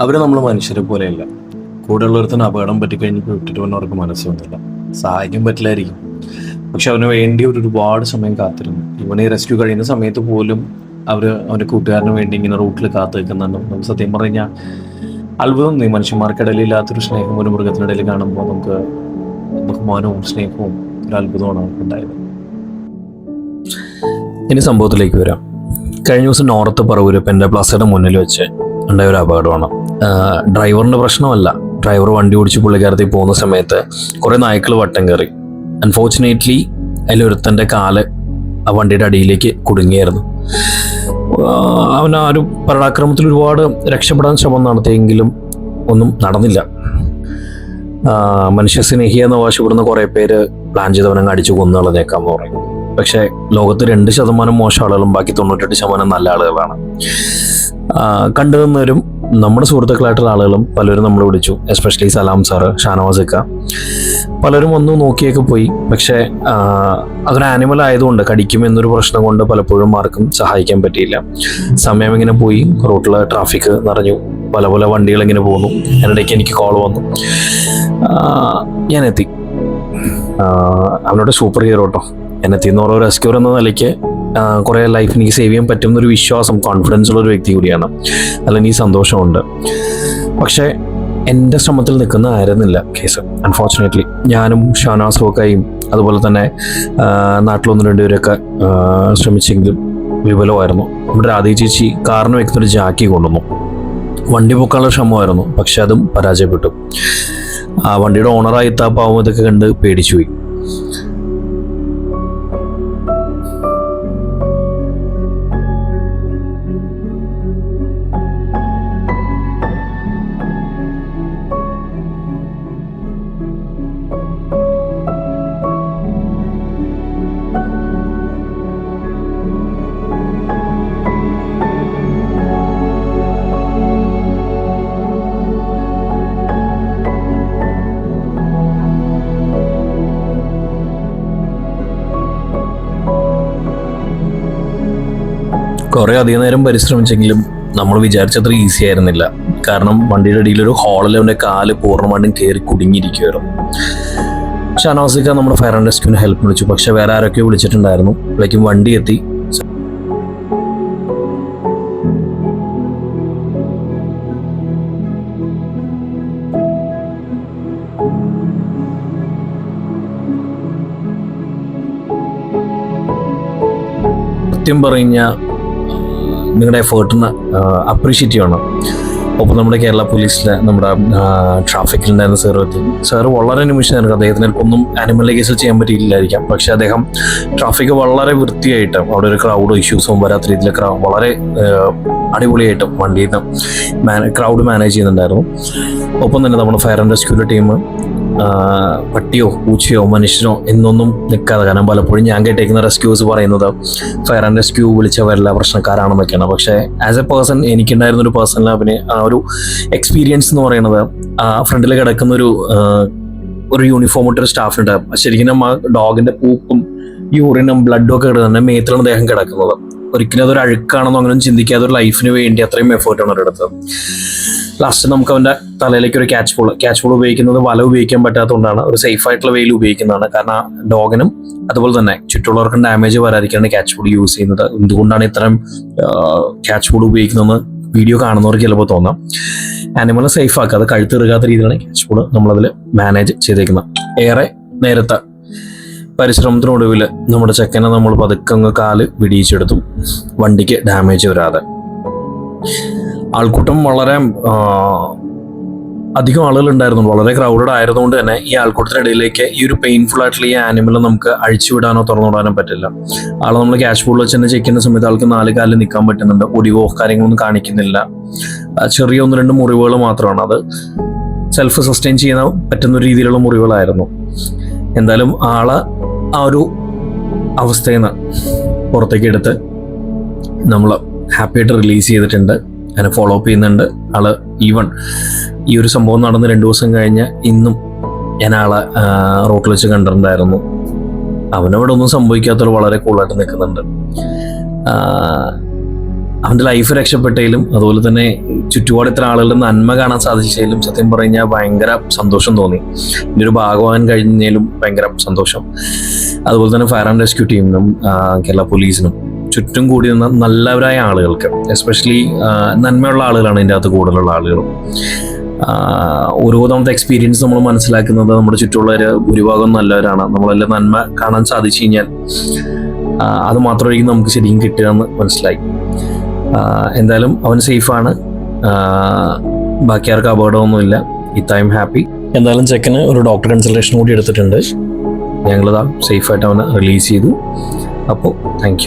അവർ നമ്മൾ മനുഷ്യരെ പോലെയല്ല. കൂടെ ഉള്ളൊരുത്തിന് അപകടം പറ്റിക്കഴിഞ്ഞിട്ട് വിട്ടിട്ട് വന്ന അവർക്ക് മനസ്സൊന്നുമില്ല സഹായിക്കാൻ പറ്റില്ലായിരിക്കും. പക്ഷെ അവന് വേണ്ടി ഒരു ഒരുപാട് സമയം കാത്തിരുന്നു. ഇവനെ റെസ്ക്യൂ കഴിയുന്ന സമയത്ത് പോലും അവർ അവന്റെ കൂട്ടുകാരന് വേണ്ടി ഇങ്ങനെ റൂട്ടിൽ കാത്തു നിൽക്കുന്നുണ്ട്. നമുക്ക് സത്യം പറഞ്ഞു കഴിഞ്ഞാൽ അത്ഭുതം നീ മനുഷ്യന്മാർക്കിടയിൽ ഇല്ലാത്തൊരു സ്നേഹം ഒരു മൃഗത്തിനിടയിൽ കാണുമ്പോൾ നമുക്ക് ബഹുമാനവും സ്നേഹവും ഒരു അത്ഭുതമാണ് അവർക്ക് ഉണ്ടായത് ഇനി സംഭവത്തിലേക്ക് വരാം. കഴിഞ്ഞ ദിവസം നോർത്ത് പറവൂര് പെൻഡ പ്ലാസയുടെ മുന്നിൽ വെച്ച് ഉണ്ടായ ഒരു അപകടമാണ്. ആഹ് ഡ്രൈവറിന്റെ പ്രശ്നമല്ല. ഡ്രൈവർ വണ്ടി ഓടിച്ച് പുള്ളിക്കാരത്തിൽ പോകുന്ന സമയത്ത് കുറേ നായ്ക്കൾ വട്ടം കയറി. അൺഫോർച്ചുനേറ്റ്ലി അതിലൊരുത്തന്റെ കാൽ ആ വണ്ടിയുടെ അടിയിലേക്ക് കുടുങ്ങിയായിരുന്നു. അവൻ ആ ഒരു പരാക്രമത്തിൽ ഒരുപാട് രക്ഷപ്പെടാൻ ശ്രമം നടത്തിയെങ്കിലും ഒന്നും നടന്നില്ല. മനുഷ്യസ്നേഹി എന്ന് വാശപ്പെടുന്ന കുറേ പേര് പ്ലാൻ ചെയ്തവനങ്ങ് അടിച്ചു കൊന്നു കളഞ്ഞേക്കാന്ന് പറയും പക്ഷേ ലോകത്ത് രണ്ട് ശതമാനം മോശം ആളുകളും ബാക്കി തൊണ്ണൂറ്റെട്ട് ശതമാനം നല്ല ആളുകളാണ്. കണ്ടു നിന്നവരും നമ്മുടെ സുഹൃത്തുക്കളായിട്ടുള്ള ആളുകളും പലരും നമ്മൾ വിളിച്ചു എസ്പെഷ്യലി സലാം സാറ് ഷാനവാസിക്ക പലരും ഒന്ന് നോക്കിയൊക്കെ പോയി. പക്ഷേ അതൊരു ആനിമൽ ആയതുകൊണ്ട് കടിക്കും എന്നൊരു പ്രശ്നം കൊണ്ട് പലപ്പോഴും ആർക്കും സഹായിക്കാൻ പറ്റിയില്ല. സമയം ഇങ്ങനെ പോയി റോട്ടിൽ ട്രാഫിക് നിറഞ്ഞു. പല പല വണ്ടികൾ ഇങ്ങനെ പോകുന്നു അതിനിടയ്ക്ക് എനിക്ക് കോൾ വന്നു. ഞാൻ എത്തി. അവനോട് സൂപ്പർ ഹീറോ കേട്ടോ എന്നെത്തി എന്ന് പറയുന്ന റെസ്ക്യൂർ എന്ന നിലയ്ക്ക് കുറേ ലൈഫ് എനിക്ക് സേവ് ചെയ്യാൻ പറ്റും എന്നൊരു വിശ്വാസം കോൺഫിഡൻസ് ഉള്ള ഒരു വ്യക്തി കൂടിയാണ്. അല്ലെങ്കിൽ ഈ സന്തോഷമുണ്ട്. പക്ഷേ എന്റെ ശ്രമത്തിൽ നിൽക്കുന്ന ആയിരുന്നില്ല കേസ്. അൺഫോർച്ചുനേറ്റ്ലി ഞാനും ഷാനാസ് അതുപോലെ തന്നെ നാട്ടിലൊന്ന് രണ്ടുപേരൊക്കെ ശ്രമിച്ചെങ്കിലും വിപുലമായിരുന്നു. നമ്മുടെ രാധേ ചേച്ചി കാറിന് വെക്കുന്നൊരു ജാക്കി കൊണ്ടുവന്നു. വണ്ടി പൊക്കാനുള്ള ശ്രമമായിരുന്നു പക്ഷെ അതും പരാജയപ്പെട്ടു. ആ വണ്ടിയുടെ ഓണറായി എത്താപ്പാവും ഇതൊക്കെ കണ്ട് പേടിച്ചുപോയി. കുറേ അധികം നേരം പരിശ്രമിച്ചെങ്കിലും നമ്മൾ വിചാരിച്ചത്ര ഈസി ആയിരുന്നില്ല. കാരണം വണ്ടിയുടെ അടിയിൽ ഒരു ഹോളിൽ അവന്റെ കാൽ പൂർണമായിട്ടും കയറി കുടുങ്ങിയിരിക്കുമായിരുന്നു ഷാനവാസിക്ക നമ്മുടെ ഫയർ ആൻഡ് റെസ്ക്യൂവിന് ഹെൽപ്പ് വിളിച്ചു. പക്ഷെ വേറെ ആരൊക്കെ വിളിച്ചിട്ടുണ്ടായിരുന്നു. അപ്പോഴേക്കും വണ്ടി എത്തി. സത്യം പറഞ്ഞ നിങ്ങളുടെ എഫേർട്ടിന് അപ്രീഷിയേറ്റ് ചെയ്യണം. ഒപ്പം നമ്മുടെ കേരള പോലീസിലെ നമ്മുടെ ട്രാഫിക്കിലുണ്ടായിരുന്ന എത്തി. സാറ് വളരെ നിമിഷമായിരുന്നു. അദ്ദേഹത്തിന് ഒന്നും ആനിമൽ കേസിൽ ചെയ്യാൻ പറ്റിയില്ലായിരിക്കാം. പക്ഷെ അദ്ദേഹം ട്രാഫിക് വളരെ വൃത്തിയായിട്ട് അവിടെ ഒരു ക്രൗഡ് ഇഷ്യൂസും വരാത്ത രീതിയിൽ വളരെ അടിപൊളിയായിട്ടും അടിപൊളിയായിട്ട് വണ്ടിയിൽ നിന്ന് ക്രൗഡ് മാനേജ് ചെയ്യുന്നുണ്ടായിരുന്നു. ഒപ്പം തന്നെ നമ്മുടെ ഫയർ ആൻഡ് റെസ്ക്യൂടെ ടീം പട്ടിയോ പൂച്ചയോ മനുഷ്യനോ എന്നൊന്നും നിൽക്കാതെ. കാരണം പലപ്പോഴും ഞാൻ കേട്ടേക്കുന്ന റെസ്ക്യൂസ് പറയുന്നത് ഫയർ ആൻഡ് റെസ്ക്യൂ വിളിച്ചവരല്ല പ്രശ്നക്കാരാണെന്നൊക്കെയാണ്. പക്ഷേ ആസ് എ പേഴ്സൺ എനിക്കുണ്ടായിരുന്ന ഒരു പേഴ്സണൽ അവന് ആ ഒരു എക്സ്പീരിയൻസ് എന്ന് പറയുന്നത് ആ ഫ്രണ്ടിൽ കിടക്കുന്ന ഒരു ഒരു യൂണിഫോം ഇട്ടൊരു സ്റ്റാഫുണ്ട് ശരിക്കും ആ ഡോഗിന്റെ പൂപ്പും യൂറിനും ബ്ലഡും ഒക്കെ കിടക്കുന്ന മേത്തിലാണ് ദേഹം കിടക്കുന്നത്. ഒരിക്കലും അതൊരു അഴുക്കാണെന്നോ അങ്ങനെ ചിന്തിക്കാതെ ഒരു ലൈഫിന് വേണ്ടി അത്രയും എഫേർട്ടാണ് അവരെടുത്തത്. ലാസ്റ്റ് നമുക്ക് അവന്റെ തലയിലേക്ക് ഒരു ക്യാച്ച് ബോൾ ക്യാച്ച് ബോൾ ഉപയോഗിക്കുന്നത് വല ഉപയോഗിക്കാൻ പറ്റാത്തതുകൊണ്ടാണ്. ഒരു സേഫ് ആയിട്ടുള്ള വെയിൽ ഉപയോഗിക്കുന്നതാണ്. കാരണം ഡോഗിനും അതുപോലെ തന്നെ ചുറ്റുള്ളവർക്കും ഡാമേജ് വരാതിരിക്കാണ് ക്യാച്ച് ബോൾ യൂസ് ചെയ്യുന്നത്. എന്തുകൊണ്ടാണ് ഇത്തരം ക്യാച്ച് ബോൾ ഉപയോഗിക്കുന്നതെന്ന് വീഡിയോ കാണുന്നവർക്ക് ചിലപ്പോൾ തോന്നാം. ആനിമൽ സേഫ് ആക്കുക അത് കഴുത്തിറുകാത്ത രീതിയിലാണ് ക്യാച്ച് ബോൾ നമ്മളതിൽ മാനേജ് ചെയ്തേക്കുന്നത്. ഏറെ നേരത്തെ പരിശ്രമത്തിനൊടുവിൽ നമ്മുടെ ചെക്കനെ നമ്മൾ പതുക്കങ്ങ് കാൽ വിടിയിച്ചെടുത്തു. വണ്ടിക്ക് ഡാമേജ് വരാതെ. ആൾക്കൂട്ടം വളരെ അധികം ആളുകൾ ഉണ്ടായിരുന്നു വളരെ ക്രൗഡഡ് ആയതുകൊണ്ട് തന്നെ ഈ ആൾക്കൂട്ടത്തിനിടയിലേക്ക് ഈ ഒരു പെയിൻഫുൾ ആയിട്ടുള്ള ഈ ആനിമൽ നമുക്ക് അഴിച്ചുവിടാനോ തുറന്നുവിടാനോ പറ്റില്ല. ആൾ നമ്മൾ ക്യാഷ് ബോളിൽ വെച്ച് തന്നെ ചെക്ക് ചെയ്യുന്ന സമയത്ത് ആൾക്ക് നാല് കാലിൽ നിൽക്കാൻ പറ്റുന്നുണ്ട്. ഒടിവോ കാര്യങ്ങളൊന്നും കാണിക്കുന്നില്ല. ചെറിയ ഒന്ന് രണ്ട് മുറിവുകൾ മാത്രമാണ് അത്. സെൽഫ് സസ്റ്റെയിൻ ചെയ്യാൻ പറ്റുന്ന ഒരു രീതിയിലുള്ള മുറിവുകളായിരുന്നു. എന്തായാലും ആളെ ആ ഒരു അവസ്ഥയിൽ നിന്ന് പുറത്തേക്ക് എടുത്ത് നമ്മൾ ഹാപ്പിയായിട്ട് റിലീസ് ചെയ്തിട്ടുണ്ട്. അതിനെ ഫോളോ അപ്പ് ചെയ്യുന്നുണ്ട്. ആൾ ഈവൺ ഈ ഒരു സംഭവം നടന്ന് രണ്ടു ദിവസം കഴിഞ്ഞ് ഇന്നും ഞാൻ ആളെ റോട്ടിൽ വെച്ച് കണ്ടിട്ടുണ്ടായിരുന്നു. അവനവിടെ ഒന്നും സംഭവിക്കാത്തവർ വളരെ കൂളായിട്ട് നിൽക്കുന്നുണ്ട്. അവന്റെ ലൈഫ് രക്ഷപ്പെട്ടതിലും അതുപോലെ തന്നെ ചുറ്റുപാട് ഇത്ര ആളുകളുടെ നന്മ കാണാൻ സാധിച്ചതിലും സത്യം പറഞ്ഞാൽ ഭയങ്കര സന്തോഷം തോന്നി. ഇതിന്റെ ഒരു ഭാഗമാകാൻ കഴിഞ്ഞതിലും ഭയങ്കര സന്തോഷം. അതുപോലെ തന്നെ ഫയർ ആൻഡ് റെസ്ക്യൂ ടീമിനും കേരള പോലീസിനും ചുറ്റും കൂടി നിന്ന നല്ലവരായ ആളുകൾക്ക് എസ്പെഷ്യലി നന്മയുള്ള ആളുകളാണ് ഇതിന്റെ അകത്ത് കൂടുതലുള്ള ആളുകളും ആഹ് ഓരോ തവണത്തെ എക്സ്പീരിയൻസ് നമ്മൾ മനസ്സിലാക്കുന്നത് നമ്മുടെ ചുറ്റുമുള്ളവർ ഭൂരിഭാഗം നല്ലവരാണ്. നമ്മളെല്ലാം നന്മ കാണാൻ സാധിച്ചു കഴിഞ്ഞാൽ അത് മാത്രമായിരിക്കും നമുക്ക് ശരിക്കും കിട്ടുക എന്ന് മനസ്സിലായി എന്തായാലും അവൻ സേഫാണ് ബാക്കി ആർക്കും അപകടമൊന്നുമില്ല. ഇത്തായും ഹാപ്പി എന്തായാലും ചെക്കന് ഒരു ഡോക്ടർ കൺസൾട്ടേഷൻ കൂടി എടുത്തിട്ടുണ്ട്. ഞങ്ങളിതാ സേഫായിട്ട് അവനെ റിലീസ് ചെയ്തു. അപ്പോൾ താങ്ക്